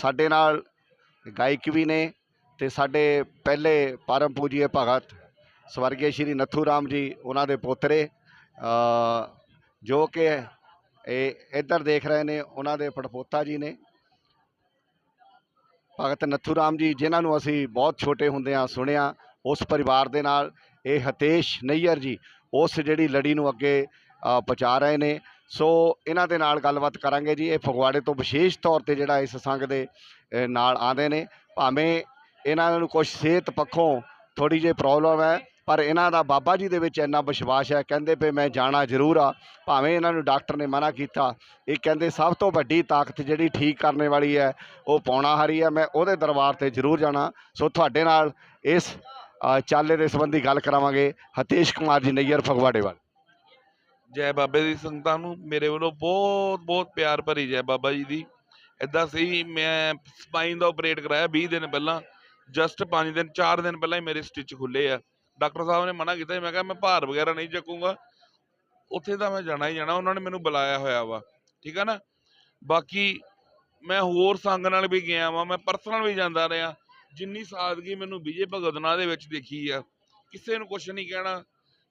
ਸਾਡੇ ਨਾਲ ਗਾਇਕ ਵੀ ਨੇ ਤੇ ਸਾਡੇ ਪਹਿਲੇ ਪਰਮ ਪੂਜੀਏ ਭਗਤ ਸਵਰਗੀ ਸ਼੍ਰੀ ਨੱਥੂ ਰਾਮ ਜੀ, ਉਹਨਾਂ ਦੇ ਪੋਤਰੇ ਜੋ ਕਿ ਇਹ ਇੱਧਰ ਦੇਖ ਰਹੇ ਨੇ, ਉਹਨਾਂ ਦੇ ਪੜਪੋਤਾ ਜੀ ਨੇ। ਭਗਤ ਨੱਥੂ ਰਾਮ ਜੀ, ਜਿਨ੍ਹਾਂ ਨੂੰ ਅਸੀਂ ਬਹੁਤ ਛੋਟੇ ਹੁੰਦਿਆਂ ਸੁਣਿਆ, ਉਸ ਪਰਿਵਾਰ ਦੇ ਨਾਲ, ਇਹ ਹਤੇਸ਼ ਨਈਅਰ ਜੀ, ਉਸ ਜਿਹੜੀ ਲੜੀ ਨੂੰ ਅੱਗੇ ਪਹੁੰਚਾ ਰਹੇ ਨੇ। ਸੋ ਇਹਨਾਂ ਦੇ ਨਾਲ ਗੱਲਬਾਤ ਕਰਾਂਗੇ ਜੀ। ਇਹ ਫਗਵਾੜੇ ਤੋਂ ਵਿਸ਼ੇਸ਼ ਤੌਰ ਤੇ ਜਿਹੜਾ ਇਸ ਸੰਘ ਦੇ ਨਾਲ ਆਉਂਦੇ ਨੇ। ਭਾਵੇਂ ਇਹਨਾਂ ਨੂੰ ਕੁਝ ਸਿਹਤ ਪੱਖੋਂ ਥੋੜੀ ਜਿਹੀ ਪ੍ਰੋਬਲਮ ਹੈ, ਪਰ ਇਹਨਾਂ ਦਾ ਬਾਬਾ ਜੀ ਦੇ ਵਿੱਚ ਇੰਨਾ ਵਿਸ਼ਵਾਸ ਹੈ, ਕਹਿੰਦੇ ਪਏ ਮੈਂ ਜਾਣਾ ਜ਼ਰੂਰ ਆ। ਭਾਵੇਂ ਇਹਨਾਂ ਨੂੰ ਡਾਕਟਰ ਨੇ ਮਨਾ ਕੀਤਾ, ਇਹ ਕਹਿੰਦੇ ਸਭ ਤੋਂ ਵੱਡੀ ਤਾਕਤ ਜਿਹੜੀ ਠੀਕ ਕਰਨ ਵਾਲੀ ਹੈ, ਉਹ ਪੌਣਾ ਹਰੀ ਹੈ। ਮੈਂ ਉਹਦੇ ਦਰਬਾਰ ਤੇ ਜ਼ਰੂਰ ਜਾਣਾ। ਸੋ ਤੁਹਾਡੇ ਨਾਲ ਇਸ ਚਾਲੇ ਦੇ ਸੰਬੰਧੀ ਗੱਲ ਕਰਾਵਾਂਗੇ। ਹਤੇਸ਼ ਕੁਮਾਰ ਜੀ, ਨਈਅਰ ਫਗਵਾੜੇ ਵਾਲ। ਜੈ ਬਾਬੇ ਦੀ ਸੰਗਤਾਂ ਨੂੰ ਮੇਰੇ ਵੱਲੋਂ ਬਹੁਤ ਬਹੁਤ ਪਿਆਰ ਭਰੀ ਜੈ ਬਾਬਾ ਜੀ ਦੀ। ਇਦਾਂ ਸੀ, ਮੈਂ ਸਪਾਈਨ ਦਾ ਆਪਰੇਟ ਕਰਾਇਆ 20 ਦਿਨ ਪਹਿਲਾਂ, ਜਸਟ 5 ਦਿਨ 4 ਦਿਨ ਪਹਿਲਾਂ ਹੀ ਮੇਰੇ ਸਟਿਚ ਖੁੱਲੇ ਆ। ਡਾਕਟਰ ਸਾਹਿਬ ਨੇ ਮਨਾ ਕੀਤਾ ਮੈਂ ਕਿਹਾ ਮੈਂ ਭਾਰ ਵਗੈਰਾ ਨਹੀਂ ਚੱਕੂੰਗਾ। ਉੱਥੇ ਤਾਂ ਮੈਂ ਜਾਣਾ ਹੀ ਜਾਣਾ, ਉਹਨਾਂ ਨੇ ਮੈਨੂੰ ਬੁਲਾਇਆ ਹੋਇਆ ਵਾ, ਠੀਕ ਆ ਨਾ? ਬਾਕੀ ਮੈਂ ਹੋਰ ਸੰਗ ਨਾਲ ਵੀ ਗਿਆ ਵਾਂ, ਮੈਂ ਪਰਸਨਲ ਵੀ ਜਾਂਦਾ ਰਿਹਾ। ਜਿੰਨੀ ਸਾਦਗੀ ਮੈਨੂੰ ਵਿਜੇ ਭਗਤ ਨਾਲ ਦੇ ਵਿੱਚ ਦੇਖੀ ਆ, ਕਿਸੇ ਨੂੰ ਕੁਝ ਨਹੀਂ ਕਹਿਣਾ।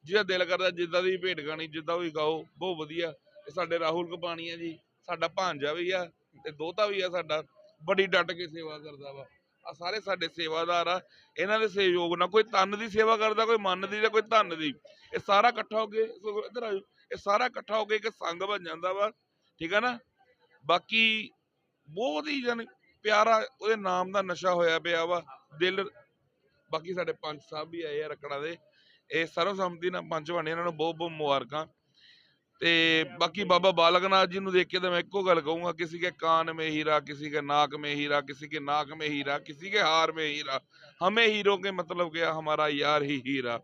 ਜਿਹਦਾ ਦਿਲ ਕਰਦਾ ਜਿੱਦਾਂ ਦੀ ਭੇਟ ਗਾਣੀ ਜਿੱਦਾਂ ਵੀ ਗਾਓ ਬਹੁਤ ਵਧੀਆ। ਇਹ ਸਾਡੇ ਰਾਹੁਲ ਕਪਾਣੀ ਆ ਜੀ, ਸਾਡਾ ਭਾਂਜਾ ਵੀ ਆ ਤੇ ਦੋਤਾ ਵੀ ਆ ਸਾਡਾ, ਬੜੀ ਡਟ ਕੇ ਸੇਵਾ ਕਰਦਾ ਵਾ। ਆ ਸਾਰੇ ਸਾਡੇ ਸੇਵਾਦਾਰ ਆ, ਇਹਨਾਂ ਦੇ ਸਹਿਯੋਗ ਨਾਲ ਕੋਈ ਤਨ ਦੀ ਸੇਵਾ ਕਰਦਾ, ਕੋਈ ਮਨ ਦੀ ਤੇ ਕੋਈ ਧਨ ਦੀ। ਇਹ ਸਾਰਾ ਇਕੱਠਾ ਹੋ ਕੇ ਸਗੋਂ ਇੱਧਰ ਇਹ ਸਾਰਾ ਇਕੱਠਾ ਹੋ ਕੇ ਇੱਕ ਸੰਗ ਬਣ ਜਾਂਦਾ ਵਾ, ਠੀਕ ਆ ਨਾ? ਬਾਕੀ ਬਹੁਤ ਹੀ ਜਨ ਪਿਆਰਾ ਉਹਦੇ ਨਾਮ ਦਾ ਨਸ਼ਾ ਹੋਇਆ ਪਿਆ ਵਾ, ਦਿਲ, ਬਾਕੀ ਸਾਡੇ ਪੰਚ ਸਾਹਿਬ ਵੀ ਆਏ ਆ ਰਕੜਾ ਦੇ। ਇਹ ਸਰਵਸੰਮਤੀ ਨਾਲ ਪੰਜਵਾਨੇ ਇਹਨਾਂ ਨੂੰ ਬਹੁਤ ਬਹੁਤ ਮੁਬਾਰਕਾਂ। ਤੇ ਬਾਕੀ ਬਾਬਾ ਬਾਲਕਨਾਥ ਜੀ ਨੂੰ ਦੇਖ ਕੇ ਤਾਂ ਮੈਂ ਇੱਕੋ ਗੱਲ ਕਹੂੰਗਾ, ਕਿਸੇ ਕੇ ਕਾਨ ਮੇ ਹੀਰਾ, ਕਿਸੇ ਕੇ ਨਾਕ ਮੇ ਹੀਰਾ, ਕਿਸੇ ਕੇ ਨਾਕ ਮੇ ਹੀਰਾ, ਕਿਸੇ ਕੇ ਹਾਰ ਮੇ ਹੀਰਾ, ਹਮੇ ਹੀਰੋ ਕੇ ਮਤਲਬ ਗਿਆ ਹਮਾਰਾ ਯਾਰ ਹੀ ਹੀਰਾ।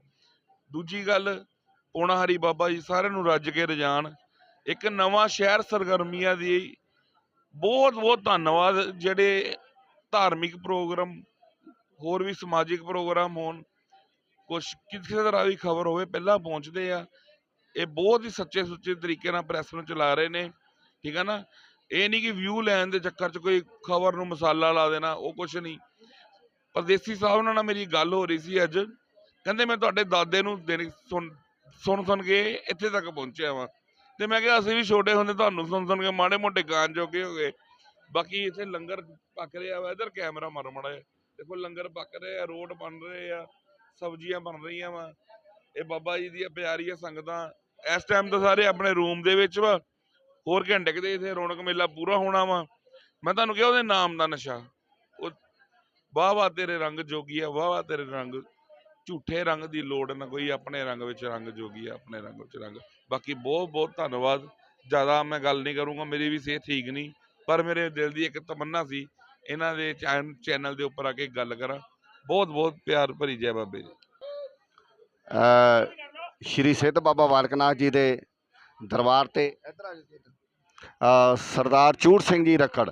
ਦੂਜੀ ਗੱਲ ਪੋਣਾ ਹਰੀ ਬਾਬਾ ਜੀ ਸਾਰਿਆਂ ਨੂੰ ਰੱਜ ਕੇ ਰਜਾਨ। ਇੱਕ ਨਵਾਂ ਸ਼ਹਿਰ ਸਰਗਰਮੀਆਂ ਦੀ ਬਹੁਤ ਬਹੁਤ ਧੰਨਵਾਦ, ਜਿਹੜੇ ਧਾਰਮਿਕ ਪ੍ਰੋਗਰਾਮ, ਹੋਰ ਵੀ ਸਮਾਜਿਕ ਪ੍ਰੋਗਰਾਮ ਹੋਣ ਕੁਛ ਕਿਸੇ ਤਰ੍ਹਾਂ ਦੀ ਖਬਰ ਹੋਵੇ, ਪਹਿਲਾਂ ਪਹੁੰਚਦੇ ਆ। ਇਹ ਬਹੁਤ ਹੀ ਸੱਚੇ ਸੁੱਚੇ ਤਰੀਕੇ ਨਾਲ ਪ੍ਰੈਸ ਨੂੰ ਚਲਾ ਰਹੇ ਨੇ, ਠੀਕ ਹੈ ਨਾ? ਇਹ ਨਹੀਂ ਕਿ ਵਿਊ ਲੈਣ ਦੇ ਚੱਕਰ 'ਚ ਕੋਈ ਖਬਰ ਨੂੰ ਮਸਾਲਾ ਲਾ ਦੇਣਾ, ਉਹ ਕੁਛ ਨਹੀਂ। ਪਰਦੇਸੀ ਸਾਹਿਬ ਨਾਲ ਮੇਰੀ ਗੱਲ ਹੋ ਰਹੀ ਸੀ ਅੱਜ। ਕਹਿੰਦੇ ਮੈਂ ਤੁਹਾਡੇ ਦਾਦੇ ਨੂੰ ਦੇਣੀ ਸੁਣ ਸੁਣ ਸੁਣ ਕੇ ਇੱਥੇ ਤੱਕ ਪਹੁੰਚਿਆ ਵਾਂ। ਤੇ ਮੈਂ ਕਿਹਾ, ਅਸੀਂ ਵੀ ਛੋਟੇ ਹੁੰਦੇ ਤੁਹਾਨੂੰ ਸੁਣ ਸੁਣ ਕੇ ਮਾੜੇ ਮੋਟੇ ਗਾਣ ਜੋਗੇ ਹੋ ਗਏ। ਬਾਕੀ ਇੱਥੇ ਲੰਗਰ ਪੱਕ ਰਿਹਾ ਵਾ, ਇਧਰ ਕੈਮਰਾ ਮਾਰੋ ਮਾੜਾ ਜਿਹਾ। ਦੇਖੋ ਲੰਗਰ ਪੱਕ ਰਹੇ ਆ, ਰੋਡ ਬਣ ਰਹੇ ਆ। ਸਬਜ਼ੀਆਂ ਬਣ ਰਹੀਆਂ ਵਾ। ਇਹ ਬਾਬਾ ਜੀ ਦੀਆਂ ਪਿਆਰੀਆਂ ਸੰਗਤਾਂ। ਇਸ ਟਾਈਮ ਤਾਂ ਸਾਰੇ ਆਪਣੇ ਰੂਮ ਦੇ ਵਿੱਚ ਵਾ। ਹੋਰ ਘੰਟੇ ਕਿਤੇ ਇੱਥੇ ਰੌਣਕ ਮੇਲਾ ਪੂਰਾ ਹੋਣਾ ਵਾ। ਮੈਂ ਤੁਹਾਨੂੰ ਕਿਹਾ ਉਹਦੇ ਨਾਮ ਦਾ ਨਸ਼ਾ। ਉਹ ਵਾਹ ਵਾਹ ਤੇਰੇ ਰੰਗ ਜੋਗੀ ਆ ਵਾਹ ਵਾਹ ਤੇਰੇ ਰੰਗ, ਝੂਠੇ ਰੰਗ ਦੀ ਲੋੜ ਨਾ ਕੋਈ ਆਪਣੇ ਰੰਗ ਵਿੱਚ ਰੰਗ ਜੋਗੀ ਆ, ਆਪਣੇ ਰੰਗ ਵਿੱਚ ਰੰਗ। ਬਾਕੀ ਬਹੁਤ ਬਹੁਤ ਧੰਨਵਾਦ। ਜ਼ਿਆਦਾ ਮੈਂ ਗੱਲ ਨਹੀਂ ਕਰੂੰਗਾ, ਮੇਰੀ ਵੀ ਸਿਹਤ ਠੀਕ ਨਹੀਂ। ਪਰ ਮੇਰੇ ਦਿਲ ਦੀ ਇੱਕ ਤਮੰਨਾ ਸੀ, ਇਹਨਾਂ ਦੇ ਚੈਨਲ ਦੇ ਉੱਪਰ ਆ ਕੇ ਗੱਲ ਕਰਾਂ। ਬਹੁਤ ਬਹੁਤ ਪਿਆਰ ਭਰੀ ਜੈ ਬਾਬੇ ਜੀ। ਸ਼੍ਰੀ ਸਿੱਧ ਬਾਬਾ ਬਾਲਕਨਾਥ ਜੀ ਦੇ ਦਰਬਾਰ ਤੇ ਸਰਦਾਰ ਚੂੜ ਸਿੰਘ ਜੀ ਰੱਖੜ,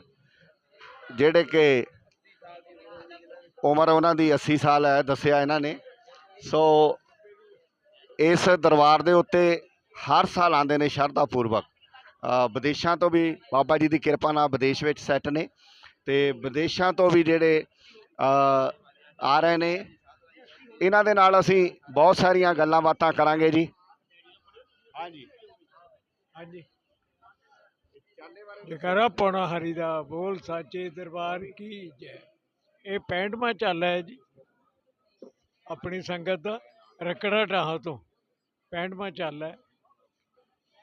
ਜਿਹੜੇ ਕਿ ਉਮਰ ਉਹਨਾਂ ਦੀ 80 ਸਾਲ ਹੈ, ਦੱਸਿਆ ਇਹਨਾਂ ਨੇ। ਸੋ ਇਸ ਦਰਬਾਰ ਦੇ ਉੱਤੇ ਹਰ ਸਾਲ ਆਉਂਦੇ ਨੇ ਸ਼ਰਧਾ ਪੂਰਵਕ ਵਿਦੇਸ਼ਾਂ ਤੋਂ ਵੀ ਬਾਬਾ ਜੀ ਦੀ ਕਿਰਪਾ ਨਾਲ ਵਿਦੇਸ਼ ਵਿੱਚ ਸੈੱਟ ਨੇ ਤੇ ਵਿਦੇਸ਼ਾਂ ਤੋਂ ਵੀ ਜਿਹੜੇ ਆ ਰਹੇ ਨੇ। ਇਹਨਾਂ ਦੇ ਨਾਲ ਅਸੀਂ ਬਹੁਤ ਸਾਰੀਆਂ ਗੱਲਾਂ ਬਾਤਾਂ ਕਰਾਂਗੇ ਜੀ। ਹਾਂਜੀ। ਹਾਂਜੀ। ਜਕਰਾ ਪੌਣਾ ਹਰੀ ਦਾ ਬੋਲ ਸਾਚੇ ਦਰਬਾਰ ਕੀ ਜੈ। ਇਹ 65ਵਾਂ ਚੱਲ ਹੈ ਜੀ। ਆਪਣੀ ਸੰਗਤ ਦਾ ਰਕੜਾ ਢਾਹਾਂ ਤੋਂ 65ਵਾਂ ਚੱਲ ਹੈ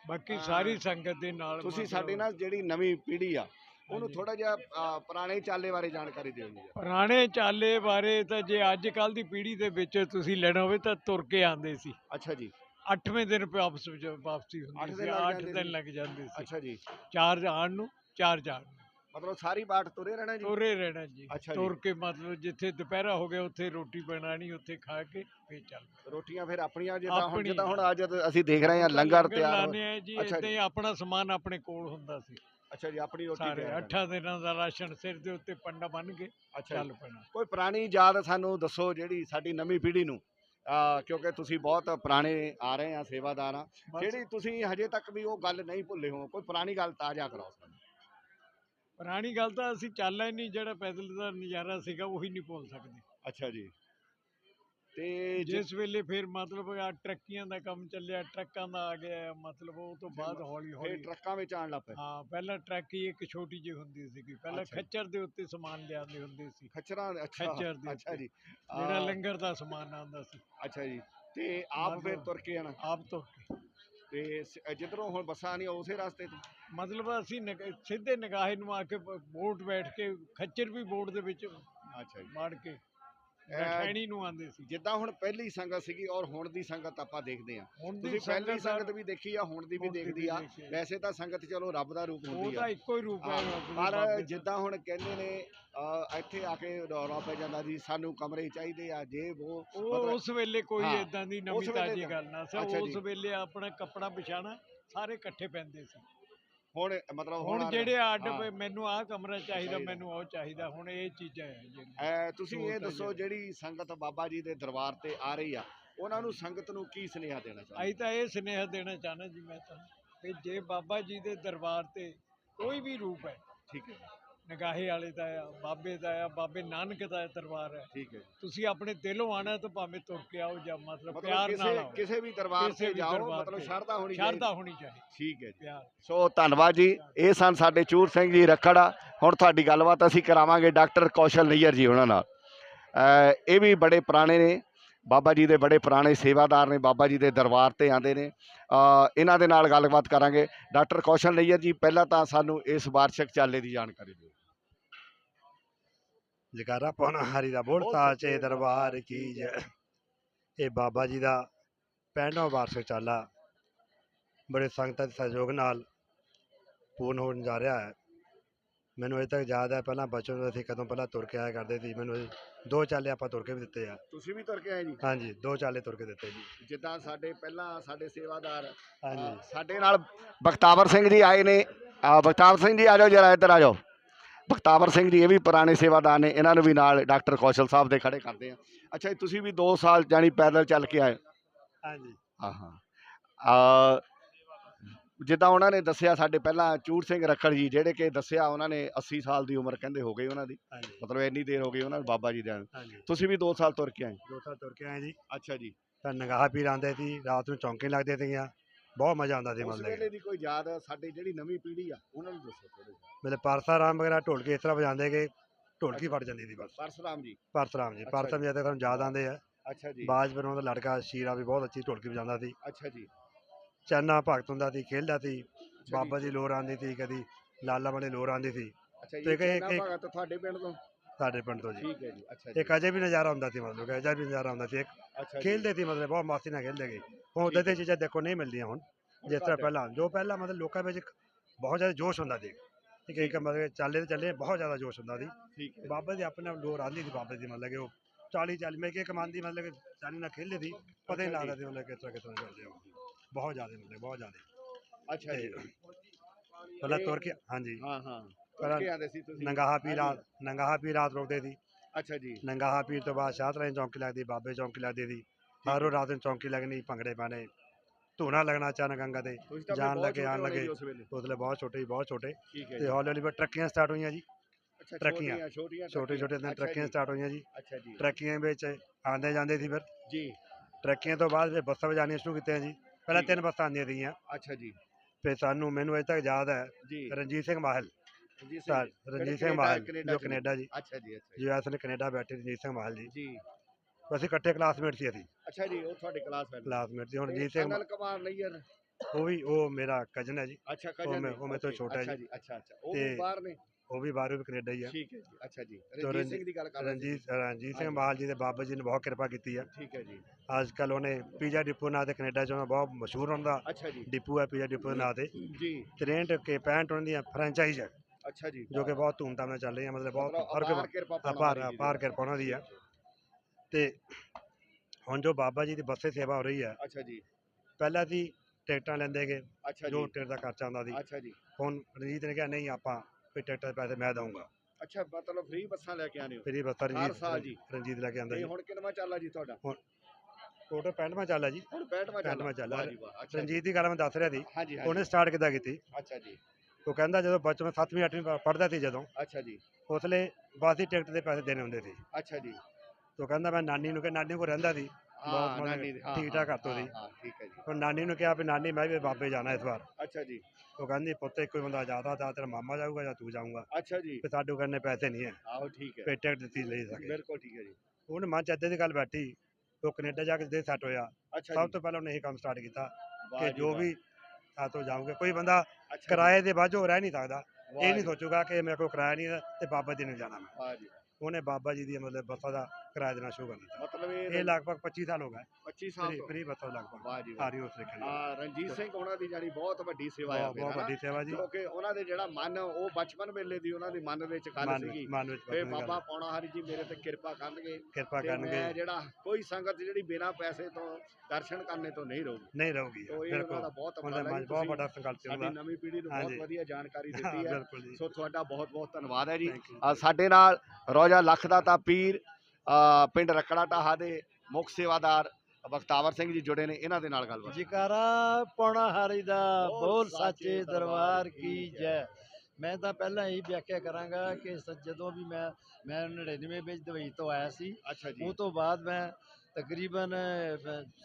ਬਾਕੀ ਸਾਰੀ ਸੰਗਤ ਦੇ ਨਾਲ ਤੁਸੀਂ ਸਾਡੇ ਨਾਲ ਜਿਹੜੀ ਨਵੀਂ ਪੀੜ੍ਹੀ ਆ ਉਹਨੂੰ। ਥੋੜਾ ਜਿਹਾ ਅ, ਪੁਰਾਣੇ ਚਾਲੇ ਬਾਰੇ ਜਾਣਕਾਰੀ ਦਿਓ ਜੀ ਪੁਰਾਣੇ ਚਾਲੇ ਬਾਰੇ ਤਾਂ ਜੇ ਅੱਜ ਕੱਲ ਦੀ ਪੀੜ੍ਹੀ ਦੇ ਵਿੱਚ ਤੁਸੀਂ ਲੈਣਾ ਹੋਵੇ ਤਾਂ ਤੁਰ ਕੇ ਆਉਂਦੇ ਸੀ। ਅੱਛਾ ਜੀ। 8ਵੇਂ ਦਿਨ ਵਾਪਸ ਵਾਪਸੀ ਅੱਠ ਹੁੰਦੀ ਦਿਨ ਸੀ ਲੱਗ 8 ਜਾਂਦੇ ਦਿਨ ਸੀ। ਲੱਗ ਜਾਂਦੇ ਸੀ। ਅੱਛਾ ਜੀ। ਚਾਰ ਆਉਣ ਨੂੰ ਚਾਰ ਜਾਣ ਨੂੰ। ਮਤਲਬ ਸਾਰੀ ਬਾਟ ਤੁਰੇ ਰਹਿਣਾ ਜੀ? ਤੁਰੇ ਰਹਿਣਾ ਜੀ। ਅੱਛਾ ਜੀ। ਤੁਰ ਕੇ ਮਤਲਬ ਜਿੱਥੇ ਦੁਪਹਿਰਾ ਹੋ ਗਿਆ ਉੱਥੇ ਰੋਟੀ ਬਣਾਣੀ ਉੱਥੇ ਖਾ ਕੇ ਫੇਰ ਚੱਲ ਰੋਟੀਆਂ ਫਿਰ ਆਪਣੀਆਂ ਜਿੱਦਾਂ ਹੁਣ। ਜਿੱਦਾਂ ਹੁਣ ਅੱਜ ਅਸੀਂ ਦੇਖ ਰਹੇ ਹਾਂ ਲੰਗਰ ਤਿਆਰ ਹੋ- ਲਾਉਂਦੇ ਆ ਜੀ ਅੱਛਾ ਏਦਾਂ ਹੀ ਆਪਣਾ ਸਮਾਨ ਆਪਣੇ ਕੋਲ ਹੁੰਦਾ ਸੀ। ਅੱਛਾ ਜੀ ਆਪਣੀ ਰੋਟੀ ਸਾਰੇ ਤਿਆਰ ਅੱਠਾਂ ਦਿਨਾਂ ਦਾ ਰਾਸ਼ਨ ਸਿਰ ਦੇ ਉੱਤੇ ਪੰਡਾ ਬੰਨ ਕੇ ਅੱਛਾ ਚੱਲ ਜੀ। ਪੈਣਾ। ਕੋਈ ਪੁਰਾਣੀ ਯਾਦ ਸਾਨੂੰ ਦੱਸੋ ਜਿਹੜੀ ਸਾਡੀ ਨਵੀਂ ਪੀੜ੍ਹੀ ਨੂੰ ਅ, ਕਿਉਂਕਿ ਤੁਸੀਂ ਬਹੁਤ ਪੁਰਾਣੇ ਆ ਰਹੇ ਆ ਸੇਵਾਦਾਰ ਆ। ਬਸ। ਜਿਹੜੀ ਤੁਸੀਂ ਹਜੇ ਤੱਕ ਵੀ ਉਹ ਗੱਲ ਨਹੀਂ ਭੁੱਲੇ ਹੋ ਕੋਈ ਪੁਰਾਣੀ ਗੱਲ ਤਾਜ਼ਾ ਕਰਾਓ ਸਾਨੂੰ ਪੁਰਾਣੀ ਗੱਲ ਤਾਂ ਅਸੀਂ ਚੱਲ ਹੀ ਨਹੀਂ ਜਿਹੜਾ ਪੈਦਲ ਦਾ ਨਜ਼ਾਰਾ ਸੀਗਾ ਉਹੀ ਨਹੀਂ ਭੁੱਲ ਸਕਦੇ। ਅੱਛਾ ਜੀ। ਤੇ ਜਿਸ ਵੇਲੇ ਫਿਰ ਮਤਲਬ ਆ ਟਰੱਕੀਆਂ ਦਾ ਕੰਮ ਚੱਲਿਆ ਟਰੱਕਾਂ ਦਾ ਆ ਗਿਆ ਮਤਲਬ ਉਹ ਤੋਂ ਬਾਅਦ ਹੌਲੀ ਫਿਰ ਹੌਲੀ ਟਰੱਕਾਂ ਵਿੱਚ ਆਉਣ ਲੱਗ ਪਏ। ਹਾਂ ਪਹਿਲਾਂ ਟਰੱਕ ਹੀ ਇੱਕ ਛੋਟੀ ਜਿਹੀ ਹੁੰਦੀ ਸੀਗੀ ਪਹਿਲਾਂ ਅੱਛਾ। ਖੱਚਰ ਦੇ ਉੱਤੇ ਸਮਾਨ ਲਿਆਉਂਦੇ ਹੁੰਦੇ ਸੀ। ਖੱਚਰਾਂ ਅੱਛਾ ਖੱਚਰ ਦੇ ਅੱਛਾ। ਜੀ। ਜਿਹੜਾ ਲੰਗਰ ਦਾ ਸਮਾਨ ਆਉਂਦਾ ਸੀ। ਅੱਛਾ ਜੀ। ਤੇ ਆਪ ਫਿਰ ਮਤਲਬ- ਤੁਰ ਕੇ ਆਣਾ ਆਪ ਤੋਂ ਤੇ ਸ- ਜਿੱਧਰੋਂ ਹੁਣ ਬੱਸਾਂ ਆਉਂਦੀਆਂ ਉਸੇ ਰਸਤੇ ਤੋਂ? ਮਤਲਬ ਅਸੀਂ ਨਿਗ- ਸਿੱਧੇ ਨਿਗਾਹੇ ਨੂੰ ਆ ਕੇ ਬ- ਬੋਟ ਬੈਠ ਕੇ ਖੱਚਰ ਵੀ ਬੋਟ ਦੇ ਵਿੱਚ ਅੱਛਾ ਜੀ। ਮਾਰ ਕੇ ਬੈਠੈਣੀ ਨੂੰ ਆਉਂਦੇ ਸੀ ਜਿੱਦਾਂ ਹੁਣ ਪਹਿਲੀ ਸੰਗਤ ਸੀਗੀ ਔਰ ਹੁਣ ਦੀ ਸੰਗਤ ਆਪਾਂ ਦੇਖਦੇ ਆ ਤੁਸੀਂ ਪਹਿਲੀ ਸੰਗਤ ਵੀ ਦੇਖੀ ਆ ਹੁਣ ਦੀ ਵੀ ਦੇਖਦੀ ਆ। ਵੈਸੇ ਤਾਂ ਸੰਗਤ ਚਲੋ ਰੱਬ ਦਾ ਰੂਪ ਉਹ ਹੁੰਦੀ ਤਾਂ ਆ ਇੱਕੋ ਹੀ ਰੂਪ ਹੈ ਪਰ। ਜਿੱਦਾਂ ਹੁਣ ਕਹਿੰਦੇ ਨੇ ਇੱਥੇ ਆ ਕੇ ਰੌਲਾ ਪੈ ਜਾਂਦਾ ਜੀ ਸਾਨੂੰ ਕਮਰੇ ਚਾਹੀਦੇ ਆ ਜੇ ਉਹ ਉਹ ਉਸ ਵੇਲੇ ਕੋਈ ਇਦਾਂ ਦੀ ਨਵੀਂ ਤਾਜੀ ਗੱਲ ਨਾ ਸੀ ਉਸ। ਵੇਲੇ ਆਪਣਾ ਕੱਪੜਾ ਵਿਛਾਣਾ ਸਾਰੇ ਇਕੱਠੇ ਪੈਂਦੇ ਸੀ ਹੁਣ ਮਤਲਬ ਹੁਣ ਜਿਹੜੇ। ਪਏ, ਮੈਨੂੰ ਆਹ ਕਮਰਾ ਚਾਹੀਦਾ ਚਾਹੀਦਾ। ਮੈਨੂੰ ਉਹ ਚਾਹੀਦਾ ਹੁਣ ਇਹ ਚੀਜ਼ਾਂ ਹੈ ਜਿਹੜੀਆਂ ਤੁਸੀਂ ਇਹ ਦੱਸੋ। ਜਿਹੜੀ ਸੰਗਤ ਬਾਬਾ ਜੀ ਦੇ ਦਰਬਾਰ ਤੇ ਆ ਰਹੀ ਆ ਉਹਨਾਂ ਨੂੰ ਸੰਗਤ ਨੂੰ ਕੀ ਸੁਨੇਹਾ ਦੇਣਾ ਚਾਹੁੰਦੇ ਅਸੀਂ ਤਾਂ ਇਹ ਸੁਨੇਹਾ ਦੇਣਾ ਚਾਹਨਾ ਜੀ ਮੈਂ ਤਾਂ ਕਿ ਜੇ ਬਾਬਾ ਜੀ ਦੇ ਦਰਬਾਰ ਤੇ ਕੋਈ ਵੀ ਰੂਪ ਹੈ ਠੀਕ ਹੈ ਨਗਾਹੇ ਵਾਲੇ ਦਾ ਆ ਬਾਬੇ ਦਾ ਆ ਬਾਬੇ ਨਾਨਕ ਦਾ ਦਰਬਾਰ ਹੈ। ਠੀਕ ਹੈ। ਤੁਸੀਂ ਆਪਣੇ ਦਿਲੋਂ ਆਣਾ ਤਾਂ ਭਾਵੇਂ ਤੁਰ ਕੇ ਆਓ ਜਾਂ ਮਤਲਬ ਪਿਆਰ ਨਾਲ ਆਓ। ਕਿਸੇ ਵੀ ਦਰਬਾਰ ਤੇ ਜਾਓ ਮਤਲਬ। ਸ਼ਰਧਾ ਹੋਣੀ ਚਾਹੀਦੀ। ਸ਼ਰਧਾ ਹੋਣੀ ਚਾਹੀਦੀ। ਠੀਕ ਹੈ ਜੀ। ਸੋ ਧੰਨਵਾਦ ਜੀ। ਇਹ ਸਨ ਸਾਡੇ ਚੂਰ ਸਿੰਘ ਜੀ ਰੱਖੜਾ। ਹੁਣ ਤੁਹਾਡੀ ਗੱਲਬਾਤ ਅਸੀਂ ਕਰਾਵਾਂਗੇ ਡਾਕਟਰ ਕੌਸ਼ਲ ਨਈਅਰ ਜੀ ਉਹਨਾਂ ਨਾਲ। ਇਹ ਵੀ ਬੜੇ ਪੁਰਾਣੇ ਨੇ। ਬਾਬਾ ਜੀ ਦੇ ਬੜੇ ਪੁਰਾਣੇ ਸੇਵਾਦਾਰ ਨੇ। ਬਾਬਾ ਜੀ ਦੇ ਦਰਬਾਰ ਤੇ ਆਉਂਦੇ ਨੇ। ਇਹਨਾਂ ਦੇ ਨਾਲ ਗੱਲਬਾਤ ਕਰਾਂਗੇ। ਡਾਕਟਰ ਕੌਸ਼ਲ ਨਈਅਰ ਜੀ ਪਹਿਲਾਂ ਤਾਂ ਸਾਨੂੰ ਇਸ ਵਾਰਸ਼ਿਕ ਚਾਲੇ ਦੀ ਜਾਣਕਾਰੀ ਦਿਓ। ਜਕਾਰਾ ਪਾਉਣਾ ਹਰੀ ਦਾ ਬੋਲ ਬੋਲ ਸਾਚੇ ਸੱਚੇ ਦਰਬਾਰ ਕੀ ਜੈ। ਇਹ ਬਾਬਾ ਜੀ ਦਾ 65ਵਾਂ ਵਾਰਸ਼ਿਕ ਚਾਲਾ। ਬੜੇ ਸੰਗਤਾਂ ਦੇ ਸਹਿਯੋਗ ਨਾਲ ਪੂਰਨ ਹੋਣ ਜਾ ਰਿਹਾ ਹੈ। ਮੈਨੂੰ ਅਜੇ ਤੱਕ ਯਾਦ ਹੈ ਪਹਿਲਾਂ ਬਚਪਨ ਅਸੀਂ ਕਦੋਂ ਪਹਿਲਾਂ ਤੁਰ ਕੇ ਆਇਆ ਕਰਦੇ ਸੀ। ਮੈਨੂੰ ਦੋ ਚਾਲੇ ਆਪਾਂ ਤੁਰ ਕੇ ਵੀ ਦਿੱਤੇ ਆ। ਤੁਸੀਂ ਵੀ ਤੁਰ ਕੇ ਆਏ ਜੀ? ਹਾਂਜੀ ਦੋ ਚਾਲੇ ਤੁਰ ਕੇ ਦਿੱਤੇ ਜੀ। ਜਿੱਦਾਂ ਸਾਡੇ ਪਹਿਲਾਂ ਸਾਡੇ ਸੇਵਾਦਾਰ ਹਾਂਜੀ। ਸਾਡੇ ਨਾਲ ਬਖਤਾਵਰ ਸਿੰਘ ਜੀ ਆਏ ਨੇ। ਬਖਤਾਵਰ ਸਿੰਘ ਜੀ ਆ ਜਾਓ ਜਰਾ ਇੱਧਰ ਆ ਜਾਓ। ਬਖਤਾਵਰ ਸਿੰਘ ਜੀ ਇਹ ਵੀ ਪੁਰਾਣੇ ਸੇਵਾਦਾਰ ਨੇ ਇਹਨਾਂ ਨੂੰ ਵੀ ਨਾਲ ਡਾਕਟਰ ਕੌਸ਼ਲ ਸਾਹਿਬ ਦੇ ਖੜੇ ਕਰਦੇ ਆ। ਅੱਛਾ ਤੁਸੀਂ ਵੀ 2 ਸਾਲ ਜਾਨੀ ਪੈਦਲ ਚੱਲ ਕੇ ਆਏ ਹਾਂਜੀ। ਹਾਂ ਹਾਂ ਅ, ਜਿੱਦਾਂ ਉਹਨਾਂ ਨੇ ਦੱਸਿਆ ਸਾਡੇ ਪਹਿਲਾਂ ਚੂੜ ਸਿੰਘ ਰੱਖੜ ਜੀ ਜਿਹੜੇ ਕਿ ਦੱਸਿਆ ਉਹਨਾਂ ਨੇ 80 ਸਾਲ ਦੀ ਉਮਰ ਕਹਿੰਦੇ ਹੋ ਗਈ ਉਹਨਾਂ ਦੀ। ਮਤਲਬ ਇੰਨੀ ਦੇਰ ਹੋ ਗਈ ਉਹਨਾਂ ਨੂੰ ਬਾਬਾ ਜੀ ਦੇ ਤੁਸੀਂ ਵੀ 2 ਸਾਲ ਤੁਰ ਕੇ ਆਏ? ਦੋ ਸਾਲ ਤੁਰ ਕੇ ਆਏ ਜੀ। ਅੱਛਾ ਜੀ। ਤਾਂ ਨਗਾਹ ਪੀਰ ਆਉਂਦੇ ਸੀ ਰਾਤ ਨੂੰ ਚੌਂਕੇ ਲੱਗਦੇ ਸੀਗੀਆਂ। ਬਹੁਤ ਮਜ਼ਾ ਆਉਂਦਾ ਸੀ ਉਸ ਮਤਲਬ ਵੇਲੇ ਦੀ ਕੋਈ ਯਾਦ ਸਾਡੀ ਜਿਹੜੀ ਨਵੀਂ ਪੀੜ੍ਹੀ ਆ ਉਹਨਾਂ ਨੂੰ ਦੱਸੋ ਥੋੜ੍ਹਾ ਜਿਹਾ। ਮਤਲਬ ਪਰਸਾਰਾਮ ਵਗੈਰਾ ਢੋਲਕੀ ਇਸ ਤਰ੍ਹਾਂ ਵਜਾਉਂਦੇ ਕਿ ਢੋਲਕੀ ਫੜ ਜਾਂਦੀ ਸੀ ਬਸ। ਪਰਸਰਾਮ ਜੀ। ਪਰਸਰਾਮ ਜੀ ਅੱਛਾ ਪਰਸਰਾਮ ਜੀ ਤੇ ਸਾਨੂੰ ਯਾਦ ਆਉਂਦੇ ਆ। ਅੱਛਾ ਜੀ। ਬਾਜ ਬਣਾਉਣ ਦਾ ਲੜਕਾ ਸ਼ੀਰਾ ਵੀ ਬਹੁਤ ਅੱਛੀ ਢੋਲਕੀ ਵਜਾਉਂਦਾ ਸੀ। ਅੱਛਾ ਜੀ। ਚੰਨਾ ਭਗਤ ਹੁੰਦਾ ਸੀ ਖੇਡਦਾ ਸੀ। ਬਾਬਾ ਜੀ ਲੋਰ ਆਉਂਦੀ ਸੀ ਕਦੀ ਲਾਲਾ ਵਾਲੇ ਲੋਰ ਆਉਂਦੀ ਸੀ। ਅੱਛਾ ਜੀ ਤੇ ਇੱਕ- ਚੰਨਾ ਇੱਕ- ਭਗਤ ਤੁਹਾਡੇ ਪਿੰਡ ਤੋਂ? ਸਾਡੇ ਪਿੰਡ ਤੋਂ ਜੀ ਠੀਕ ਹੈ ਜੀ ਅੱਛਾ ਜੀ ਇੱਕ ਅਜੇ ਵੀ ਨਜ਼ਾਰਾ ਹੁੰਦਾ ਸੀ ਮਤਲਬ ਕਿ ਅਜੇ ਵੀ ਨਜ਼ਾਰਾ ਹੁੰਦਾ ਸੀ ਇੱਕ ਅੱਛਾ ਜੀ ਖੇਡਦੇ ਸੀ ਮਤਲਬ ਬਹੁਤ ਮਸਤੀ ਨਾਲ ਖੇਡਦੇ ਗਏ ਹੁਣ ਉਦਾਂ ਦੀਆਂ ਚੀਜ਼ਾਂ ਦੇਖੋ ਨਹੀਂ ਮਿਲਦੀਆਂ ਹੁਣ ਜਿਸ ਤਰ੍ਹਾਂ ਪਹਿਲਾਂ ਜੋ ਪਹਿਲਾਂ ਮਤਲਬ ਲੋਕਾਂ ਵਿੱਚ ਇੱਕ ਬਹੁਤ ਜ਼ਿਆਦਾ ਜੋਸ਼ ਹੁੰਦਾ ਸੀ ਇੱਕ ਇੱਕ ਮਤਲਬ ਕਿ ਚਾਲੇ ਤੇ ਚੱਲੇ ਬਹੁਤ ਜ਼ਿਆਦਾ ਜੋਸ਼ ਹੁੰਦਾ ਸੀ ਠੀਕ ਹੈ ਬਾਬਾ ਦੀ ਆਪਣੇ ਆਪ ਲੋਰ ਆਉਂਦੀ ਸੀ ਬਾਬੇ ਦੀ ਮਤਲਬ ਕਿ ਉਹ 40 40 ਮੈਂ ਕਿ ਕਮਾਂਦੀ ਮਤਲਬ ਕਿ ਚਾਲੀ ਨਾਲ ਖੇਡਦੇ ਸੀ ਪਤਾ ਹੀ ਨਹੀਂ ਅੱਛਾ ਜੀ। ਲੱਗਦਾ ਸੀ ਮਤਲਬ ਕਿਸ ਤਰ੍ਹਾਂ ਕਿਸ ਤਰ੍ਹਾਂ ਚੱਲਦੇ ਹੋ ਬਹੁਤ ਜ਼ਿਆਦਾ ਮਤਲਬ ਬਹੁਤ ਜ਼ਿਆਦਾ ਅੱਛਾ ਜੀ ਪਹਿਲਾਂ ਇਹ- ਤੁਰ ਕੇ ਹਾਂਜੀ ਹਾਂ ਹਾਂ ਤੁਰ ਪਹਿਲਾਂ ਕੇ ਆਉਂਦੇ ਸੀ ਤੁਸੀਂ? ਨੰਗਾਹਾ ਪੀਰ। ਰਾਤ ਨੰਗਾਹਾ ਪੀਰ ਰਾਤ ਰੁਕਦੇ ਸੀ। ਅੱਛਾ ਜੀ। ਨੰਗਾਹਾ ਪੀਰ ਤੋਂ ਬਾਅਦ ਚੌਂਕੀ ਲੱਗਦੀ ਬਾਬੇ ਚੌਂਕੀ ਲੱਗਦੀ ਸੀ। ਹਰ ਰੋਜ਼ ਰਾਤ ਨੂੰ ਚੌਂਕੀ ਲੱਗਣੀ ਭੰਗੜੇ ਪਾਣੇ ਧੂਣਾ ਲੱਗਣਾ ਅਚਾਨਕ ਗੰਗਾ ਤੇ ਤੁਸੀਂ ਤਾਂ ਜਾਣ ਬਹੁਤ ਲੱਗੇ, ਆਉਣ ਛੋਟੇ ਹੋਣੇ ਜੀ ਲੱਗੇ। ਉਸ ਵੇਲੇ। ਉਸਲੇ ਬਹੁਤ ਛੋਟੇ ਸੀ ਬਹੁਤ ਛੋਟੇ। ਠੀਕ ਹੈ ਤੇ ਜੀ। ਹੌਲੀ ਹੌਲੀ ਫਿਰ ਟਰੱਕੀਆਂ ਸਟਾਰਟ ਹੋਈਆਂ ਜੀ। ਅੱਛਾ ਟਰੱਕੀਆਂ। ਛੋਟੀਆਂ ਛੋਟੀਆਂ ਛੋਟੇ ਛੋਟੇ ਦਿਨ ਅੱਛਾ ਟਰੱਕੀਆਂ ਜੀ, ਸਟਾਰਟ ਹੋਈਆਂ ਜੀ। ਅੱਛਾ ਜੀ। ਟਰੱਕੀਆਂ ਵਿੱਚ ਆਉਂਦੇ ਜਾਂਦੇ ਸੀ ਫਿਰ। ਜੀ। ਟਰੱਕੀਆਂ ਤੋਂ ਬਾਅਦ ਫਿਰ ਬੱਸਾਂ ਵਜਾਣੀਆਂ ਸ਼ੁਰੂ ਕੀਤੀਆਂ ਜੀ। ਪਹਿਲਾਂ ਠੀਕ। ਤਿੰਨ ਬੱਸਾਂ ਆਉਂਦੀਆਂ ਸੀਗੀਆਂ। ਅੱਛਾ ਜੀ। ਫਿਰ ਸਾਨੂੰ ਮੈਨੂੰ ਅਜੇ ਤੱਕ ਯਾਦ ਹੈ ਜੀ। ਰਣਜੀਤ ਸਿੰਘ ਮਾਹਲ। ਰਣਜੀਤ ਸਿੰਘ ਜੀ। ਰਣਜੀਤ ਕੈਨੇਡਾ- ਸਿੰਘ ਮਾਹਲ ਕੈਨੇਡਾ ਜੋ ਚ ਨੇ। ਕੈਨੇਡਾ ਜੀ। ਅੱਛਾ ਜੀ ਅੱਛਾ ਜੀ। ਇਸ ਨੇ ਕੈਨੇਡਾ ਬੈਠੇ ਰਣਜੀਤ ਸਿੰਘ ਮਾਹਲ ਜੀ। ਜੀ। ਅਸੀਂ ਇਕੱਠੇ ਕਲਾਸਮੇਟ ਸੀ ਅਸੀਂ। ਅੱਛਾ ਜੀ ਉਹ ਤੁਹਾਡੇ ਕਲਾਸਮੇਟ ਕਲਾਸਮੇਟ ਸੀ ਹੁਣ ਜੀਤ ਸਿੰਘ ਅਨਲ ਕੁਮਾਰ ਨਈਅਰ। ਉਹ ਵੀ ਉਹ ਮੇਰਾ ਕਜ਼ਨ ਹੈ ਜੀ। ਅੱਛਾ ਉਹ ਕਜਨ ਮੈਂ- ਉਹ ਮੇਰੇ ਤੋਂ ਛੋਟਾ ਜੀ। ਅੱਛਾ ਅੱਛਾ ਉਹ ਤੇ ਬਾਹਰ ਨੇ? ਉਹ ਵੀ ਬਾਹਰੋਂ ਵੀ ਕੈਨੇਡਾ ਹੀ ਆ। ਠੀਕ ਹੈ ਜੀ ਅੱਛਾ ਜੀ। ਰਣਜੀਤ ਰਣਜੀਤ- ਸਿੰਘ ਦੀ ਗੱਲ ਕਰ ਰਹੇ ਸੀ ਰਣਜੀਤ ਰਣਜੀਤ ਸਿੰਘ ਹਾਂਜੀ। ਮਾਲ ਜੀ ਦੇ ਬਾਬਾ ਜੀ ਨੇ ਬਹੁਤ ਕਿਰਪਾ ਕੀਤੀ ਆ। ਠੀਕ ਹੈ ਜੀ। ਅੱਜ ਕੱਲ ਉਹਨੇ ਪੀਜ਼ਾ ਡਿਪੂ ਨਾਂ ਤੇ ਕੈਨੇਡਾ 'ਚ ਉਹਨਾਂ ਬਹੁਤ ਮਸ਼ਹੂਰ ਹੁੰਦਾ। ਅੱਛਾ ਜੀ। ਡਿਪੂ ਹੈ ਪੀਜ਼ਾ ਡਿਪੂ ਦੇ ਨਾਂ ਤੇ। ਜੀ। 63 ਕੇ 65 ਉਹਨਾਂ ਦੀਆਂ ਫਰੈਂਚਾਈਜ਼ ਹੈ ਅੱਛਾ ਜੀ ਜੋ ਕਿ ਬਹੁਤ ਧੂਮਧਾਮ ਨਾਲ ਚੱਲ ਰਹੀਆਂ ਮਤਲਬ ਬਹੁਤ ਹਰ ਅਪਾਰ ਅਪਾਰ। ਕਿਰਪਾ ਉਹਨਾਂ ਦੀ ਆ ਤੇ ਹੁਣ ਜੋ ਬਾਬਾ ਜੀ ਦੀ ਬੱਸੇ ਸੇਵਾ ਹੋ ਰਹੀ ਹੈ ਅੱਛਾ ਜੀ। ਪਹਿਲਾਂ ਦੀ ਟਿਕਟਾਂ ਲੈਂਦੇ ਗਏ ਜੋ ਟਿਕਟ ਦਾ ਖਰਚਾ ਆਉਂਦਾ ਸੀ। ਅੱਛਾ ਜੀ। ਹੁਣ ਰਣਜੀਤ ਨੇ ਕਿਹਾ ਨਹੀਂ ਆਪਾਂ ਵੀ ਟਿਕਟ ਦੇ ਪੈਸੇ ਮੈਂ ਦਊਂਗਾ। ਅੱਛਾ ਮਤਲਬ ਫ੍ਰੀ ਬੱਸਾਂ ਲੈ ਕੇ ਆਨੇ ਹੋ? ਫਿਰ ਬੱਸਾਂ ਸਾਲ ਜੀ। ਰਣਜੀਤ ਰਣਜੀਤ ਲੈ ਕੇ ਆਂਦਾ ਜੀ। ਹੁਣ ਕਿੰਨਵਾਂ ਚੱਲ ਜੀ ਤੁਹਾਡਾ? ਟੋਟਲ 65ਵਾਂ ਚੱਲ ਹੈ ਜੀ। ਹੁਣ 65ਵਾਂ ਚੱਲ ਰਣਜੀਤ ਦੀ ਗੱਲ ਮੈਂ ਦੱਸ ਰਿਹਾ ਸੀ। ਉਹਨੇ ਸਟਾਰਟ ਕਿੱਦਾਂ ਕੀਤੀ? ਅੱਛਾ ਜੀ। ਉਹ ਕਹਿੰਦਾ ਜਦੋਂ ਬਚਪਨ 7ਵੀਂ 8ਵੀਂ ਪੜ੍ਹਦਾ ਸੀ ਜਦੋਂ। ਅੱਛਾ ਜੀ। ਉਸਲੇ ਬਾਸੀ ਟਿਕਟ ਦੇ ਪੈਸੇ ਦੇਣੇ ਹੁੰਦੇ ਸੀ। ਅੱਛਾ ਜੀ। ਤੋ ਕਹਿੰਦਾ ਮੈਂ ਨਾਨੀ ਨੂੰ ਕਿ ਨਾਨੀ ਕੋਲ ਰਹਿੰਦਾ ਸੀ। ਨਾਨੀ ਠੀਕ ਠਾਕ ਹੱਥੋਂ ਦੀ। ਹਾਂ, ਹਾਂ ਠੀਕ ਹੈ ਜੀ। ਹੁਣ ਨਾਨੀ ਨੂੰ ਕਿਹਾ ਵੀ ਨਾਨੀ ਮੈਂ ਵੀ ਬਾਬੇ ਜਾਣਾ ਇਸ ਵਾਰ। ਅੱਛਾ ਜੀ। ਉਹ ਕਹਿੰਦੀ ਪੁੱਤ ਇੱਕੋ ਹੀ ਬੰਦਾ ਜਾਦਾ ਤਾਂ ਤੇਰਾ ਮਾਮਾ ਜਾਊਗਾ ਜਾਂ ਤੂੰ ਜਾਊਗਾ। ਅੱਛਾ ਜੀ। ਤੇ ਸਾਡੇ ਕੋਲ ਪੈਸੇ ਨਹੀਂ ਹੈ। ਆਹੋ ਠੀਕ ਹੈ। ਵੀ ਟਿਕਟ ਦਿੱਤੀ ਲਈ ਸਕੇ। ਬਿਲਕੁਲ ਠੀਕ ਹੈ ਜੀ। ਉਹਨੇ ਮਨ ਚ ਦੀ ਗੱਲ ਬੈਠੀ ਉਹ ਕੈਨੇਡਾ ਜਾ ਕੇ ਦੇ ਸੈੱਟ ਹੋਇਆ। ਸਭ ਤੋਂ ਪਹਿਲਾਂ ਉਹਨੇ ਇਹ ਕੰਮ ਸਟਾਰਟ ਕੀਤਾ ਕਿ ਜੀ। ਵੀ ਸਾਤੋਂ ਜਾਊਗੇ। ਕੋਈ ਬੰਦਾ ਕਿਰਾਏ ਦੇ ਬਾਝੋਂ ਰਹਿ ਨਹੀਂ ਸਕਦਾ। ਇਹ ਨਹੀਂ ਸੋਚੂਗਾ ਕਿ ਮੇਰੇ ਕੋਲ ਕਿਰਾਇਆ ਨਹੀਂ ਹੈ ਤੇ ਬਾਬਾ ਜੀ ਨੇ ਜਾਣਾ ਮੈਂ ਉਹਨੇ ਬਾਬਾ ਜੀ ਦੀ ਮਤਲਬ ਬੱਸਾਂ ਦਾ ਕਿਰਾਇਆ ਦੇਣਾ ਸ਼ੁਰੂ ਕਰ ਦਿੱਤਾ। ਮਤਲਬ ਇਹ ਇਹ ਲਗਭਗ 25 ਸਾਲ ਹੋ ਗਏ। 25 ਸਾਲ ਤੋਂ। ਫਰੀ ਬੱਸਾਂ ਲਗਭਗ। ਵਾਹ ਜੀ ਵਾਹ। ਸਾਰੀ ਉਸ ਨਾਲ ਹਾਂ ਰਣਜੀਤ ਸਿੰਘ ਉਹਨਾਂ ਦੀ ਜਿਹੜੀ ਬਹੁਤ ਵੱਡੀ ਸੇਵਾ ਆ ਬਹੁਤ ਵੱਡੀ ਸੇਵਾ ਜੀ। ਕਿਉਂਕਿ ਉਹਨਾਂ ਦੇ ਜਿਹੜਾ ਮਨ ਉਹ ਬਚਪਨ ਵੇਲੇ ਦੀ ਉਹਨਾਂ ਦੀ ਮਨ ਵਿੱਚ ਗੱਲ ਸੀਗੀ। ਤੇ ਬਾਬਾ ਪੌਣਾ ਹਰੀ ਜੀ ਮੇਰੇ ਤੇ ਕਿਰਪਾ ਕਰਨਗੇ। ਕਿਰਪਾ ਕਰਨਗੇ। ਜਿਹੜਾ ਕੋਈ ਸੰਗਤ ਜਿਹੜੀ ਬਿਨਾਂ ਪੈਸੇ ਤੋਂ ਦਰਸ਼ਨ ਕਰਨੇ ਤੋਂ ਨਹੀਂ ਰਹੂਗੀ। ਨਹੀਂ ਰਹੂਗੀ। ਬਿਲਕੁਲ। ਬਹੁਤ ਬਹੁਤ ਵੱਡਾ ਸੰਕਲਪ ਸਾਡੀ ਹੋਊਗਾ ਨਵੀਂ ਪੀੜ੍ਹੀ ਨੂੰ ਬਹੁਤ। ਵਧੀਆ ਜਾਣਕਾਰੀ ਦਿੱਤੀ ਹੈ। ਸੋ ਤੁਹਾਡਾ ਬਹੁਤ ਬਹੁਤ ਧੰਨਵਾਦ ਹੈ ਜੀ। ਸਾਡੇ ਨਾਲ ਰੋਜਾ ਲੱਖ ਦਾ ਤਾਂ ਪੀਰ ਪਿੰਡ ਰਕੜਾ ਢਾਹਾ ਦੇ ਮੁੱਖ ਸੇਵਾਦਾਰ ਬਖਤਾਵਰ ਸਿੰਘ ਜੀ ਜੁੜੇ ਨੇ ਇਹਨਾਂ ਦੇ ਨਾਲ ਗੱਲਬਾਤ। ਜਕਾਰਾ ਪੌਣਾ ਹਾਰੀ ਦਾ ਬੋਲ ਸਾਚੇ ਦਰਬਾਰ ਕੀ ਜੈ। ਮੈਂ ਤਾਂ ਪਹਿਲਾਂ ਹੀ ਵਿਆਖਿਆ ਕਰਾਂਗਾ ਕਿ ਸ- ਜਦੋਂ ਵੀ ਮੈਂ ਮੈਂ 99 ਵਿੱਚ ਦੁਬਈ ਤੋਂ ਆਇਆ ਸੀ ਅੱਛਾ ਜੀ। ਉਹ ਤੋਂ ਬਾਅਦ ਮੈਂ ਤਕਰੀਬਨ ਅ,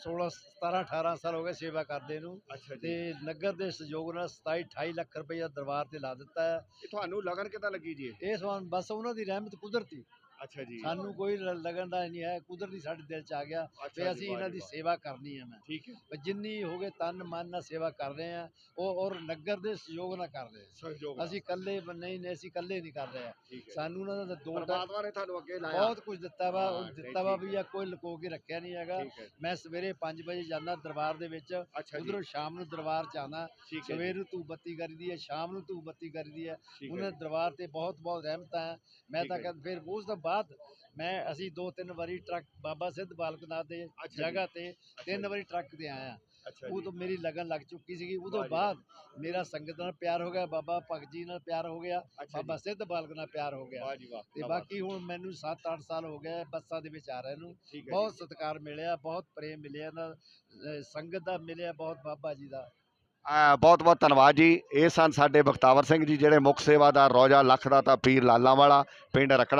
16 17 18 ਸਾਲ ਹੋ ਗਏ ਸੇਵਾ ਕਰਦੇ ਨੂੰ। ਅੱਛਾ ਤੇ ਜੀ ਨਗਰ ਦੇ ਸਹਿਯੋਗ ਨਾਲ 27 28 ਲੱਖ ਰੁਪਈਆ ਦਰਬਾਰ ਤੇ ਲਾ ਦਿੱਤਾ। ਹੈ ਇਹ ਤੁਹਾਨੂੰ ਲਗਨ ਕਿਦਾਂ ਲੱਗੀ ਜੀ ਇਹ? ਇਹ ਸਮਾਨ ਬਸ ਉਹਨਾਂ ਦੀ ਰਹਿਮਤ ਕੁਦਰਤੀ। ਅੱਛਾ ਜੀ। ਸਾਨੂੰ ਕੋਈ ਲ- ਲਗਨ ਦਾ ਨਹੀਂ ਹੈ ਕੁਦਰਤੀ ਸਾਡੇ ਦਿਲ ਚ ਆ ਗਿਆ ਅੱਛਾ ਜੀ, ਅਸੀਂ ਵਾਹ ਇਹਨਾਂ ਜੀ ਦੀ ਵਾਹ। ਸੇਵਾ ਕਰਨੀ ਹੈ ਮੈਂ ਠੀਕ ਹੈ। ਜਿੰਨੀ ਹੋ ਗਏ ਤਨ ਮਨ ਨਾਲ ਸੇਵਾ ਕਰ ਰਹੇ ਆ ਉਹ ਔਰ ਨਗਰ ਦੇ ਸਹਿਯੋਗ ਨਾਲ ਕਰ ਰਹੇ ਆ ਸਹਿਯੋਗ ਅਸੀਂ ਇਕੱਲੇ ਬ- ਨਹੀਂ ਨਹੀਂ ਅਸੀਂ ਇਕੱਲੇ ਨਹੀਂ ਕਰ ਰਹੇ ਠੀਕ ਹੈ। ਸਾਨੂੰ ਉਹਨਾਂ ਦਾ ਦੋ ਟਾ- ਪਰਮਾਤਮਾ ਨੇ ਤੁਹਾਨੂੰ ਅੱਗੇ ਲਾਇਆ। ਬਹੁਤ ਕੁਝ ਦਿੱਤਾ ਵਾ ਉਹ ਨਹੀਂ, ਦਿੱਤਾ ਵਾ ਠੀਕ ਵੀ ਆ ਕੋਈ ਲੁਕੋ ਕੇ ਰੱਖਿਆ ਨਹੀਂ ਹੈਗਾ। ਠੀਕ ਹੈ। ਮੈਂ ਸਵੇਰੇ 5 ਵਜੇ ਜਾਂਦਾ ਦਰਬਾਰ ਦੇ ਵਿੱਚ। ਅੱਛਾ ਜੀ। ਉਧਰੋਂ ਸ਼ਾਮ ਨੂੰ ਦਰਬਾਰ ਚ ਠੀਕ ਹੈ ਸਵੇਰ ਨੂੰ ਧੂਪ ਬੱਤੀ ਕਰੀਦੀ ਹੈ ਸ਼ਾਮ ਨੂੰ ਧੂਪ ਬੱਤੀ ਕਰੀਦੀ ਹੈ। ਠੀਕ ਉਹਨਾਂ ਦੇ ਦਰਬਾਰ ਤੇ ਬਹੁਤ ਬਹੁਤ ਰਹਿਮਤਾਂ ਹੈ। ਮੈਂ ਠੀਕ ਤਾਂ ਹੈ ਕਹਿੰਦਾ ਫਿਰ ਉਸ ਤੋਂ ਬਾਅਦ ਮੈਂ ਅਸੀਂ ਦੋ ਤਿੰਨ ਵਾਰੀ ਟਰੱਕ ਬਾਬਾ ਸਿੱਧ ਬਾਲਕਨਾਥ ਦੇ ਜੀ, ਜਗ੍ਹਾ ਤੇ ਤਿੰਨ ਵਾਰੀ ਟਰੱਕ ਤੇ ਆਇਆ। ਅੱਛਾ ਉਹ ਜੀ। ਤੋਂ ਮੇਰੀ ਲਗਨ ਲੱਗ ਚੁੱਕੀ ਸੀਗੀ। ਉਹ ਤੋਂ ਵਾਹ ਜੀ, ਬਾਅਦ ਮੇਰਾ ਸੰਗਤ ਨਾਲ ਪਿਆਰ ਹੋ ਗਿਆ ਬਾਬਾ ਭਗਤ ਜੀ ਨਾਲ ਪਿਆਰ ਹੋ ਗਿਆ ਅੱਛਾ ਬਾਬਾ ਜੀ ਸਿੱਧ ਬਾਲਕ ਨਾਲ ਪਿਆਰ ਹੋ ਗਿਆ। ਵਾਹ ਜੀ ਵਾਹ ਤੇ ਕਿਆ ਬਾਤ ਬਾਕੀ ਹੁਣ ਮੈਨੂੰ 7-8 ਸਾਲ ਹੋ ਗਏ ਬੱਸਾਂ ਦੇ ਵਿੱਚ ਆ ਰਹੇ ਨੂੰ। ਠੀਕ ਹੈ ਬਹੁਤ ਜੀ। ਸਤਿਕਾਰ ਮਿਲਿਆ ਬਹੁਤ ਪ੍ਰੇਮ ਮਿਲਿਆ ਨਾ ਅਹ ਸੰਗਤ ਦਾ ਮਿਲਿਆ ਬਹੁਤ ਬਾਬਾ ਜੀ ਦਾ। ਬਹੁਤ ਬਹੁਤ ਧੰਨਵਾਦ ਜੀ। ਇਹ ਸਨ ਸਾਡੇ ਬਖਤਾਵਰ ਸਿੰਘ ਜੀ ਜਿਹੜੇ ਮੁੱਖ ਸੇਵਾਦਾਰ ਰੋਜਾ ਲੱਖ ਦਾ ਤਾਂ ਪੀਰ ਲਾਲਾਂ ਵਾਲਾ ਪਿੰਡ ਰਕੜਾ